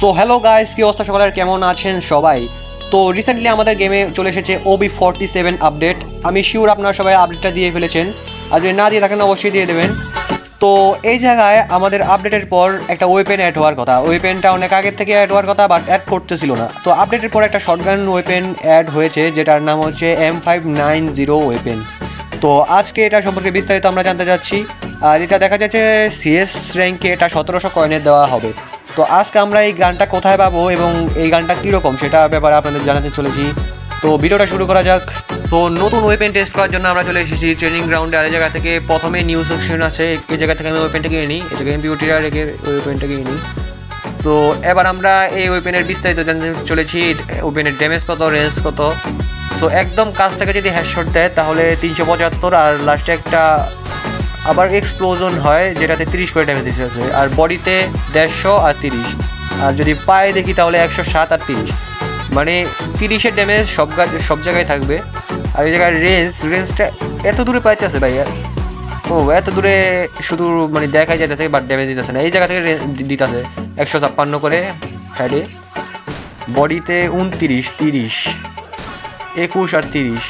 So hello guys কি অবস্থা সকলের? কেমন আছেন সবাই? তো রিসেন্টলি আমাদের গেমে চলে এসেছে ওবি ফর্টি সেভেন আপডেট আমি শিওর আপনারা সবাই আপডেটটা দিয়ে ফেলেছেন। আর যদি না দিয়ে থাকেন, অবশ্যই দিয়ে দেবেন। তো, এই জায়গায় আমাদের আপডেটের পর একটা ওয়েপেন অ্যাড হওয়ার কথা। ওয়েপেনটা অনেক আগের থেকে অ্যাড হওয়ার কথা বাট অ্যাড করতেছিল না। তো আপডেটের পর একটা শর্টগান ওয়েপেন অ্যাড হয়েছে, যেটার নাম হচ্ছে M five nine zero weapon তো, আজকে এটা সম্পর্কে বিস্তারিত আমরা জানতে যাচ্ছি। আর এটা দেখা যাচ্ছে সিএস র্যাঙ্কে এটা সতেরোশো কয়েনের দেওয়া হবে। তো আজকে আমরা এই গানটা কোথায় পাবো এবং এই গানটা কীরকম সেটা ব্যাপারে আপনাদের জানাতে চলেছি। তো ভিডিওটা শুরু করা যাক। তো নতুন ওয়েপেন টেস্ট করার জন্য আমরা চলে এসেছি ট্রেনিং গ্রাউন্ডে আর জায়গা থেকে প্রথমে নিউ সেকশন আছে। এই জায়গা থেকে আমি ওয়েপেনটা কিনে নিই। এই জায়গায় এমপিউটিরা রেখে ওয়েপেনটা কিনে নিই। তো এবার আমরা এই ওয়েপেনের বিস্তারিত জানতে চলেছি। ওয়েপেনের ড্যামেজ কত রেঞ্জ কত। সো একদম কাছ থেকে যদি হ্যাশট দেয় তাহলে তিনশো পঁচাত্তর। আর লাস্টে একটা আবার এক্সপ্লোজন হয়, যেটাতে তিরিশ করে ড্যামেজ দিতে আছে আর বডিতে দেড়শো আর তিরিশ। আর যদি পায়ে দেখি তাহলে একশো সাত আর তিরিশ। মানে তিরিশের ড্যামেজ সব সব জায়গায় থাকবে। আর এই জায়গায় রেঞ্জ রেঞ্জটা এত দূরে পাইতেছে ভাই ও, এত দূরে শুধু মানে দেখাই যাইতেছে বাট ড্যামেজ দিতেছে না। এই জায়গা থেকে দিতেছে। একশো ছাপ্পান্ন করে হেডে বডিতে উনতিরিশ, তিরিশ, একুশ আর তিরিশ।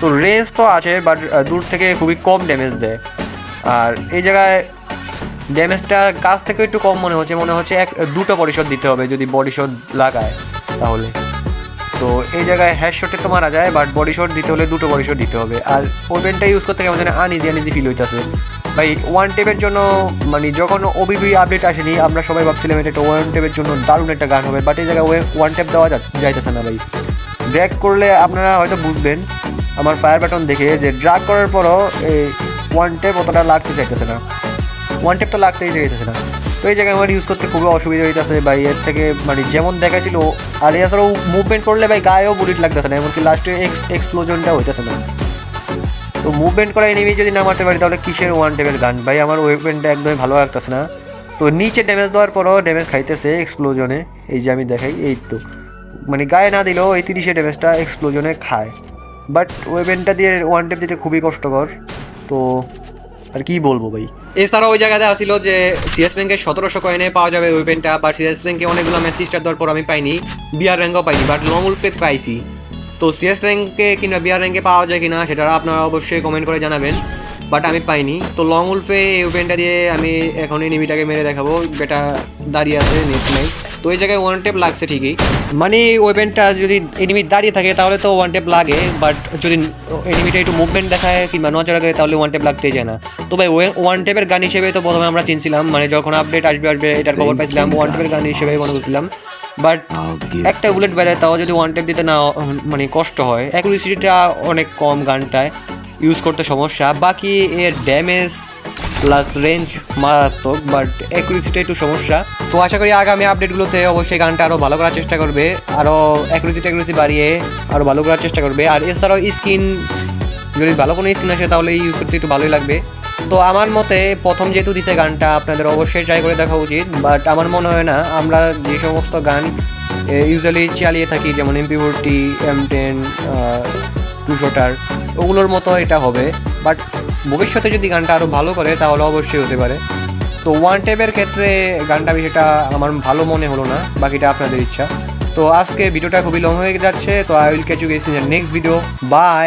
তো রেঞ্জ তো আছে বাট দূর থেকে খুবই কম ড্যামেজ দেয়। আর এই জায়গায় ড্যামেজটা কাছ থেকে একটু কম মনে হচ্ছে। মনে হচ্ছে এক, দুটো পরিশোধ দিতে হবে যদি বডি শট লাগায় তাহলে। তো এই জায়গায় হ্যাশ শটে তো মারা যায় বাট বডি শট দিতে হলে দুটো বডি শট দিতে হবে। আর ওভেনটা ইউজ করতে কেমন যেন আনইজি আনইজি ফিল হইতেছে। ভাই ওয়ান টেপের জন্য মানে যখন ওবিবি আপডেট আসেনি, আমরা সবাই ভাবছিলাম এটা একটা ওয়ান টেপের জন্য দারুণ একটা গান হবে বাট এই জায়গায় ওয়ান টেপ দেওয়া যাইতেছে না ভাই। ড্র্যাগ করলে আপনারা হয়তো বুঝবেন, আমার ফায়ার বাটন দেখে যে ড্রাগ করার পরও ওয়ান টেপ অতটা লাগতে চাইতেছে না। ওয়ান টেপ তো লাগতেই চাইতেছে না। তো এই জায়গায় আমার ইউজ করতে খুবই অসুবিধা হইতেছে ভাই। এর থেকে মানে যেমন দেখাছিল আর এছাড়াও মুভমেন্ট করলে ভাই গায়েও বুলেট লাগতেছে না, এমনকি লাস্টে এক্স এক্সপ্লোজনটা হইতেছে না। তো মুভমেন্ট করা এনিমি যদি না মারতে পারি, তাহলে কিসের ওয়ান টেপের গান ভাই, আমার ওয়েপেনটা একদমই ভালো লাগতেছে না। তো নিচে ড্যামেজ দেওয়ার পরও ড্যামেজ খাইতেছে এক্সপ্লোজনে এই যে আমি দেখাই, এই তো। মানে গায়ে না দিলেও এই তিরিশে ড্যামেজটা এক্সপ্লোজনে খায়। বাট ওয়েপেনটা দিয়ে ওয়ান টেপ দিতে খুবই কষ্টকর। তো আর কি বলব ভাই? এছাড়া ওই জায়গায় দেওয়া ছিল যে সিএস র্যাঙ্কে সতেরোশো কয়েনে পাওয়া যাবে ওই ওয়েপেনটা বা সিএস র্যাঙ্কে অনেকগুলো ম্যাচ স্টার দেওয়ার পর আমি পাইনি বিআর র্যাঙ্কও পাইনি বাট লং উল্পে পাইছি। তো সিএস র্যাঙ্কে কিংবা বিআর র্যাঙ্কে পাওয়া যায় কিনা সেটা আপনারা অবশ্যই কমেন্ট করে জানাবেন বাট আমি পাইনি। তো লং উল্পে এই ওপেনটা দিয়ে আমি এখনই এনিমিটাকে মেরে দেখাবো, বেটা দাঁড়িয়ে আছে, নেট নাই। তো এই জায়গায় ওয়ান টেপ লাগছে ঠিকই। মানে ওয়েপেনটা যদি এনিমি দাঁড়িয়ে থাকে তাহলে তো ওয়ান টেপ লাগে বাট যদি এনিমিটা একটু মুভমেন্ট দেখায় কিংবা নজর করে তাহলে ওয়ান টেপ লাগতেই যায় না। তো ভাই ওয়ান টেপের গান হিসেবে তো প্রথমে আমরা চিনছিলাম মানে যখন আপডেট আসবে আসবে এটার খবর পাইছিলাম ওয়ান টেপের গান হিসেবে মনে করছিলাম। বাট একটা বুলেট বেড়ায় তাও যদি ওয়ান টেপ দিতে না মানে কষ্ট হয় অ্যাকুরেসিটা অনেক কম গানটায় ইউজ করতে সমস্যা। বাকি এর ড্যামেজ প্লাস রেঞ্জ মারাত্মক বাট অ্যাকুরেসিটা একটু সমস্যা। তো আশা করি আগামী আপডেটগুলোতে অবশ্যই গানটা আরও ভালো করার চেষ্টা করবে আরও অ্যাকুরেসি ট্যাকুরেসি বাড়িয়ে আরও ভালো করার চেষ্টা করবে। আর এছাড়াও স্কিন যদি ভালো কোনো স্কিন আসে তাহলে ইউজ করতে একটু ভালোই লাগবে। তো আমার মতে প্রথম যেহেতু দিছে গানটা, আপনাদের অবশ্যই ট্রাই করে দেখা উচিত বাট আমার মনে হয় না, আমরা যে সমস্ত গান ইউজুয়ালি চালিয়ে থাকি, যেমন MP forty M ten two shotter ওগুলোর মতো এটা হবে। বাট ভবিষ্যতে যদি গানটা আরও ভালো করে, তাহলে অবশ্যই হতে পারে। তো ওয়ান টেপের ক্ষেত্রে গানটা বিষয়টা আমার ভালো মনে হলো না, বাকিটা আপনাদের ইচ্ছা। তো আজকে ভিডিওটা খুবই লং হয়ে যাচ্ছে, তো I will catch you guys in next video bye